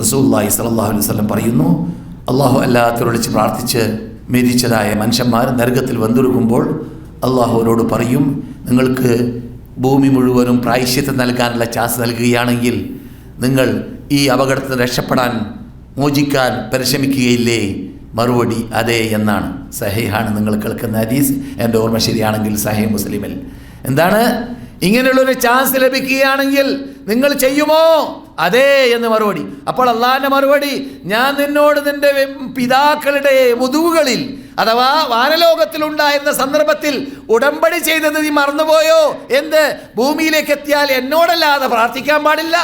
റസൂല്ലായി സലാഹു അലൈഹി വസല്ലം പറയുന്നു അള്ളാഹു അല്ലാത്തവരോട് വിളിച്ച് പ്രാർത്ഥിച്ച് മരിച്ചതായ മനുഷ്യന്മാർ നരകത്തിൽ വന്നൊരുക്കുമ്പോൾ അള്ളാഹുവിനോട് പറയും നിങ്ങൾക്ക് ഭൂമി മുഴുവനും പ്രായശ്യത്തെ നൽകാനുള്ള ചാൻസ് നൽകുകയാണെങ്കിൽ നിങ്ങൾ ഈ അപകടത്തിൽ രക്ഷപ്പെടാൻ മോചിക്കാൻ പരിശ്രമിക്കുകയില്ലേ? മറുപടി അതെ എന്നാണ്. സഹേഹാണ് നിങ്ങൾ കേൾക്കുന്ന ഹദീസ്. എന്റെ ഓർമ്മ ശരിയാണെങ്കിൽ സഹേ മുസ്ലിമിൽ. എന്താണ്? ഇങ്ങനെയുള്ളൊരു ചാൻസ് ലഭിക്കുകയാണെങ്കിൽ നിങ്ങൾ ചെയ്യുമോ? അതെ എന്ന് മറുപടി. അപ്പോൾ അള്ളാഹിന്റെ മറുപടി ഞാൻ നിന്നോട് നിന്റെ പിതാക്കളുടെ മുതുകുകളിൽ അഥവാ വാനലോകത്തിലുണ്ടായിരുന്ന സന്ദർഭത്തിൽ ഉടമ്പടി ചെയ്തത് നീ മറന്നുപോയോ? എന്ത്? ഭൂമിയിലേക്ക് എത്തിയാൽ എന്നോടല്ലാതെ പ്രാർത്ഥിക്കാൻ പാടില്ല?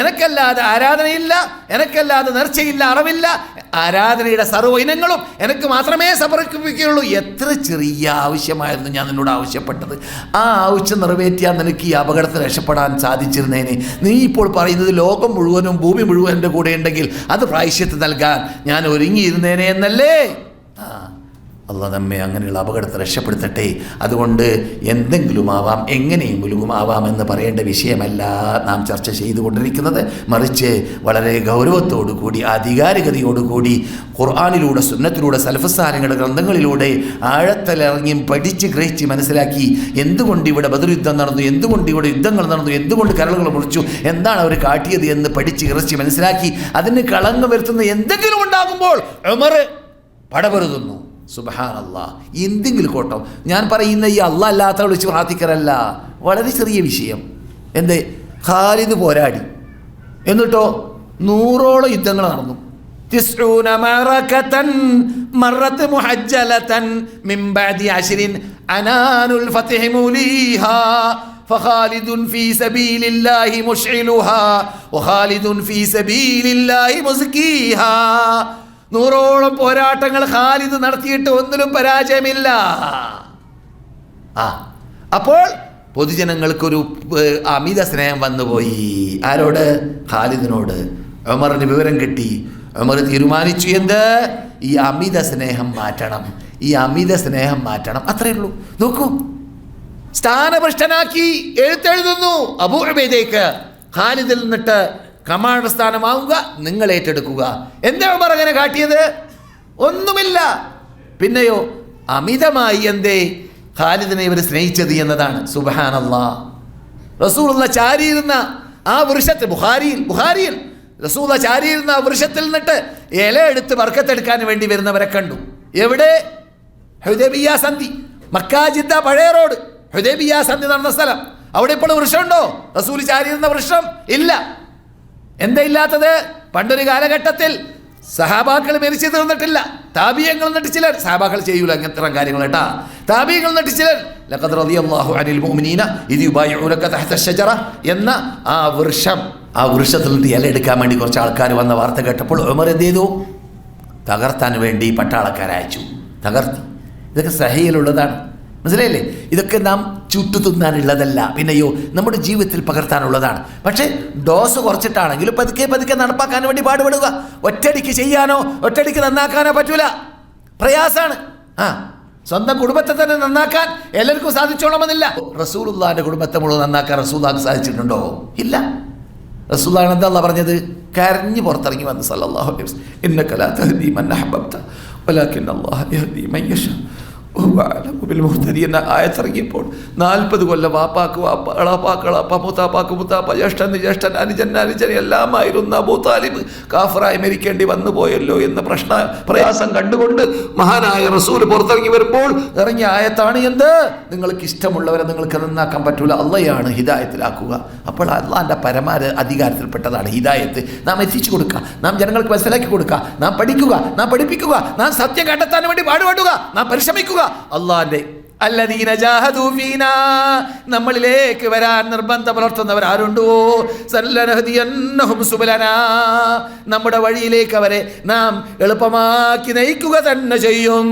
എനക്കല്ലാതെ ആരാധനയില്ല എനക്കല്ലാതെ നേർച്ചയില്ല അറിവില്ല ആരാധനയുടെ സർവ ഇനങ്ങളും എനിക്ക് മാത്രമേ സമർപ്പിക്കുകയുള്ളൂ. എത്ര ചെറിയ ആവശ്യമായിരുന്നു ഞാൻ നിന്നോട് ആവശ്യപ്പെട്ടത്. ആ ആവശ്യം നിറവേറ്റിയാൽ നിനക്ക് ഈ അപകടത്തിൽ രക്ഷപ്പെടാൻ സാധിച്ചിരുന്നേനെ. നീ ഇപ്പോൾ പറയുന്നത് ലോകം മുഴുവനും ഭൂമി മുഴുവൻ എന്റെ കൂടെ ഉണ്ടെങ്കിൽ അത് പ്രായശ്യത്ത് നൽകാൻ ഞാൻ ഒരുങ്ങിയിരുന്നേനെ എന്നല്ലേ? ആ അള്ളാഹ് നമ്മെ അങ്ങനെയുള്ള അപകടത്തെ രക്ഷപ്പെടുത്തട്ടെ. അതുകൊണ്ട് എന്തെങ്കിലും ആവാം എങ്ങനെയെങ്കിലും ആവാം എന്ന് പറയേണ്ട വിഷയമല്ല നാം ചർച്ച ചെയ്തുകൊണ്ടിരിക്കുന്നത്. മറിച്ച് വളരെ ഗൗരവത്തോടു കൂടി ആധികാരികതയോടുകൂടി ഖുർആാനിലൂടെ സുന്നത്തിലൂടെ സൽഫസ്ഥാനങ്ങളുടെ ഗ്രന്ഥങ്ങളിലൂടെ ആഴത്തലിറങ്ങി പഠിച്ച് ഗ്രഹിച്ച് മനസ്സിലാക്കി എന്തുകൊണ്ട് ഇവിടെ ബദർ യുദ്ധം നടന്നു എന്തുകൊണ്ട് ഇവിടെ യുദ്ധങ്ങൾ നടന്നു എന്തുകൊണ്ട് കരളുകൾ മുറിച്ചു എന്താണ് അവർ കാട്ടിയത് എന്ന് പഠിച്ച് ഗ്രഹിച്ച് മനസ്സിലാക്കി അതിന് കളങ്ങ് വരുത്തുന്ന എന്തെങ്കിലും ഉണ്ടാകുമ്പോൾ ഉമർ പടപൊരുതുന്നു. സുബഹാൻ അല്ലാ എന്തെങ്കിലും കോട്ടോ ഞാൻ പറയുന്ന ഈ അല്ല അല്ലാത്ത വിളിച്ച് പ്രാർത്ഥിക്കലല്ല വളരെ ചെറിയ വിഷയം എന്തേ ഖാലിദ് പോരാടി എന്നിട്ടോ നൂറോളം യുദ്ധങ്ങൾ നടന്നു تسعون معركة مرت محجلة من بعد عشر عنان الفتح موليها فخالد في سبيل الله مشعلها وخالد في سبيل الله مزكيها നൂറോളം പോരാട്ടങ്ങൾ ഖാലിദ് നടത്തിയിട്ട് ഒന്നിലും പരാജയമില്ല. ആ അപ്പോൾ പൊതുജനങ്ങൾക്കൊരു അമിത സ്നേഹം വന്നുപോയി. ആരോട്? ഖാലിദിനോട്. ഉമറിന് വിവരം കിട്ടി. ഉമർ തീരുമാനിച്ചു എന്ത്? ഈ അമിത സ്നേഹം മാറ്റണം. ഈ അമിത സ്നേഹം മാറ്റണം. അത്രയേ ഉള്ളൂ. നോക്കൂ. സ്ഥാനഭ്രഷ്ടനാക്കി എഴുത്തെഴുതുന്നു അബൂബേദയ്ക്ക് ഖാലിദിൽ നിന്നിട്ട് കമാൻഡർ സ്ഥാനമാവുക നിങ്ങൾ ഏറ്റെടുക്കുക. എന്താ ഉമർ അങ്ങനെ കാട്ടിയത്? ഒന്നുമില്ല. പിന്നെയോ അമിതമായി എന്തേ? ഖാലിദിനെ ഇവർ സ്നേഹിച്ചത് എന്നതാണ്. സുബാനല്ലാ റസൂലുള്ള ചാരിയിരുന്ന ആ വൃക്ഷത്തിൽ ബുഹാരിയിൽ ബുഹാരിയിൽ റസൂല ചാരിയിരുന്ന ആ വൃക്ഷത്തിൽ നിന്നിട്ട് ഇല എടുത്ത് വർക്കത്തെടുക്കാൻ വേണ്ടി വരുന്നവരെ കണ്ടു. എവിടെ? ഹുദബിയ സന്ധി. മക്കാജിദ്ദ പഴയ റോഡ്. ഹുദബിയ സന്ധി നടന്ന സ്ഥലം. അവിടെ ഇപ്പോൾ വൃക്ഷമുണ്ടോ? റസൂൽ ചാരിയിരുന്ന വൃക്ഷം ഇല്ല. എന്താ ഇല്ലാത്തത്? പണ്ടൊരു കാലഘട്ടത്തിൽ സഹാബാക്കൾ മരിച്ചു തീർന്നിട്ടില്ല താബിയങ്ങൾ എന്നിട്ട് ചിലർ സഹാബാക്കൾ ചെയ്യൂല അങ്ങനത്തെ കാര്യങ്ങൾ കേട്ടാ. താബിയങ്ങൾ എന്നിട്ട് ചിലർ മുഅ്മിനീന ഇദി തഹത എന്ന ആ വൃക്ഷം ആ വൃക്ഷത്തിൽ നിന്ന് ഇല എടുക്കാൻ വേണ്ടി കുറച്ച് ആൾക്കാർ വന്ന വാർത്ത കേട്ടപ്പോൾ ഉമർ എന്ത് ചെയ്തു? തകർത്താൻ വേണ്ടി പട്ടാളക്കാരയച്ചു തകർത്തി. ഇതൊക്കെ സഹയിലുള്ളതാണ് മനസ്സിലായില്ലേ? ഇതൊക്കെ നാം ചുട്ടു തിന്നാനുള്ളതല്ല. പിന്നെയോ നമ്മുടെ ജീവിതത്തിൽ പകർത്താനുള്ളതാണ്. പക്ഷേ ഡോസ് കുറച്ചിട്ടാണെങ്കിലും പതുക്കെ പതുക്കെ നടപ്പാക്കാൻ വേണ്ടി പാടുപെടുക. ഒറ്റടിക്ക് ചെയ്യാനോ ഒറ്റടിക്ക് നന്നാക്കാനോ പറ്റൂല. പ്രയാസാണ്. ആ സ്വന്തം കുടുംബത്തെ തന്നെ നന്നാക്കാൻ എല്ലാവർക്കും സാധിച്ചോളണമെന്നില്ല. റസൂലുള്ളാന്റെ കുടുംബത്തെ മുഴുവൻ നന്നാക്കാൻ റസൂല്ലാക്ക് സാധിച്ചിട്ടുണ്ടോ? ഇല്ല. റസൂലാണ് എന്താ പറഞ്ഞത്? കരഞ്ഞു പുറത്തിറങ്ങി വന്ന് സല്ലല്ലാഹു അലൈഹി വസല്ലം. ഇന്നക ലാ തഹ്ദി മൻ അഹബബ്ത വലാകിൻ അല്ലാഹു യഹദീ മൻ യശാ. മുഹ്തദീൻ എന്ന ആയത്തിറങ്ങിയപ്പോൾ നാൽപ്പത് കൊല്ലം വാപ്പാക്ക് വാപ്പ അളാപ്പാക്ക് അളാപ്പ മുത്താപ്പാക്ക് മുത്താപ്പ ജ്യേഷ്ഠൻ ജ്യേഷ്ഠൻ അനുജൻ അനുജൻ എല്ലാമായിരുന്ന. അബൂ കാഫറായി മരിക്കേണ്ടി വന്നു പോയല്ലോ എന്ന പ്രശ്ന പ്രയാസം കണ്ടുകൊണ്ട് മഹാനായ റസൂൽ പുറത്തിറങ്ങി വരുമ്പോൾ ഇറങ്ങിയ ആയത്താണ് എന്ത്? നിങ്ങൾക്ക് ഇഷ്ടമുള്ളവരെ നിങ്ങൾക്ക് നന്നാക്കാൻ പറ്റൂല. അള്ളയാണ് ഹിദായത്തിലാക്കുക. അപ്പോൾ അള്ളാന്റെ പരമാര അധികാരത്തിൽപ്പെട്ടതാണ് ഹിദായത്ത്. നാം എത്തിച്ചു കൊടുക്കുക. നാം ജനങ്ങൾക്ക് മനസ്സിലാക്കി കൊടുക്കുക. നാം പഠിക്കുക. നാം പഠിപ്പിക്കുക. നാം സത്യം കണ്ടെത്താൻ വേണ്ടി പാടുപാടുക. നാം പരിശ്രമിക്കുക. അള്ളാന്റെ നമ്മളിലേക്ക് വരാൻ നിർബന്ധം പുലർത്തുന്നവർ ആരുണ്ടോ? നമ്മുടെ വഴിയിലേക്ക് അവരെ നാം എളുപ്പമാക്കി നയിക്കുക തന്നെ ചെയ്യും.